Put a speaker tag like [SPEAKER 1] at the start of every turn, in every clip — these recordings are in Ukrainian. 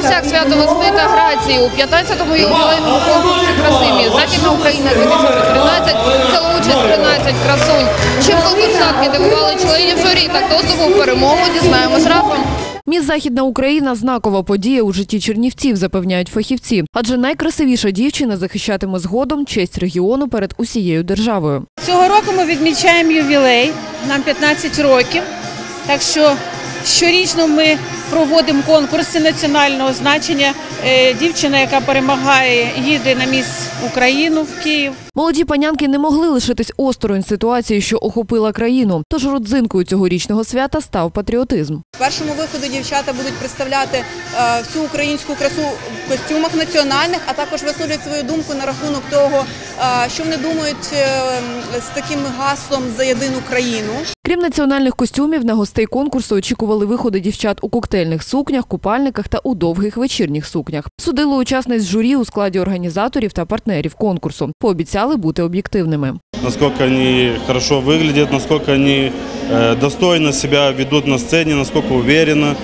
[SPEAKER 1] відбувся свято весни та грації у 15-му ювілейному конкурсі краси «Міс Західна Україна 2013 взяло участь 13 красунь. Чим конкурсантки дивували членів журі та хто здобув перемогу, дізнаємось разом. Міс Західна Україна знакова подія у житті чернівців, запевняють фахівці. Адже найкрасивіша дівчина захищатиме згодом честь регіону перед усією державою.
[SPEAKER 2] Цього року ми відмічаємо ювілей, нам 15 років. Так що щорічно ми проводимо конкурси національного значення. Е, Дівчина, яка перемагає, їде на міс Україну в Київ.
[SPEAKER 1] Молоді панянки не могли лишитись осторонь ситуації, що охопила країну. Тож родзинкою цьогорічного свята став патріотизм.
[SPEAKER 3] В першому виходу дівчата будуть представляти е, всю українську красу в костюмах національних, а також висловлюють свою думку на рахунок того, е, що вони думають е, з таким гаслом за єдину країну.
[SPEAKER 1] Крім національних костюмів, на гостей конкурсу очікували виходи дівчат у коктейльних сукнях, купальниках та у довгих вечірніх сукнях. Судили учасниць журі у складі організаторів та партнерів конкурсу. Пообіцяли бути об'єктивними.
[SPEAKER 4] насколько они хорошо выглядят, насколько они э, достойно себя ведут на сцене, насколько уверенно.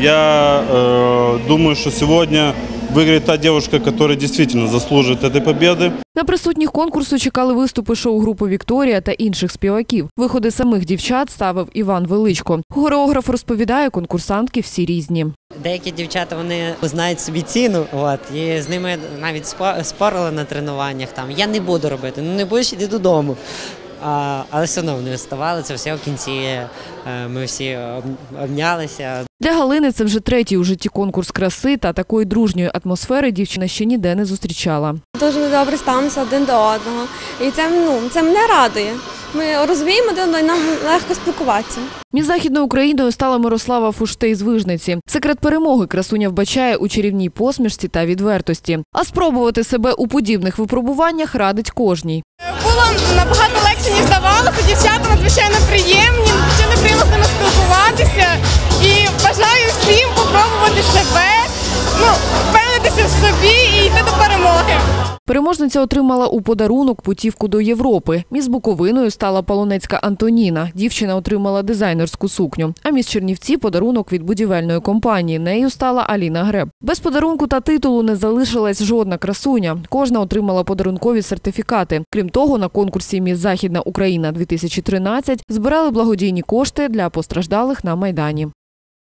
[SPEAKER 4] Я э, думаю, что сегодня выиграет та девушка, которая действительно заслужит этой победы.
[SPEAKER 1] На присутніх конкурсу чекали виступи шоу-групи Вікторія та інших співаків. Виходи самих дівчат ставив Іван Величко. Хореограф розповідає, конкурсантки всі різні.
[SPEAKER 5] Деякі дівчата вони знають собі ціну, от і з ними навіть спо- спорили на тренуваннях. Там я не буду робити, ну не будеш іди додому. А, але все одно вони вставали. Це все в кінці. е, Ми всі обнялися.
[SPEAKER 1] Для Галини це вже третій у житті конкурс краси та такої дружньої атмосфери дівчина ще ніде не зустрічала.
[SPEAKER 6] Дуже добре ставимося один до одного. І це, ну, це мене радує. Ми розуміємо де і нам легко спілкуватися.
[SPEAKER 1] Між Західною Україною стала Мирослава Фуштей з Вижниці. Секрет перемоги красуня вбачає у чарівній посмішці та відвертості. А спробувати себе у подібних випробуваннях радить кожній.
[SPEAKER 7] Було набагато легше, ніж
[SPEAKER 1] Переможниця отримала у подарунок путівку до Європи. Міс Буковиною стала полонецька Антоніна. Дівчина отримала дизайнерську сукню. А міс Чернівці подарунок від будівельної компанії. Нею стала Аліна Греб. Без подарунку та титулу не залишилась жодна красуня. Кожна отримала подарункові сертифікати. Крім того, на конкурсі Міс Західна Україна 2013 збирали благодійні кошти для постраждалих на майдані.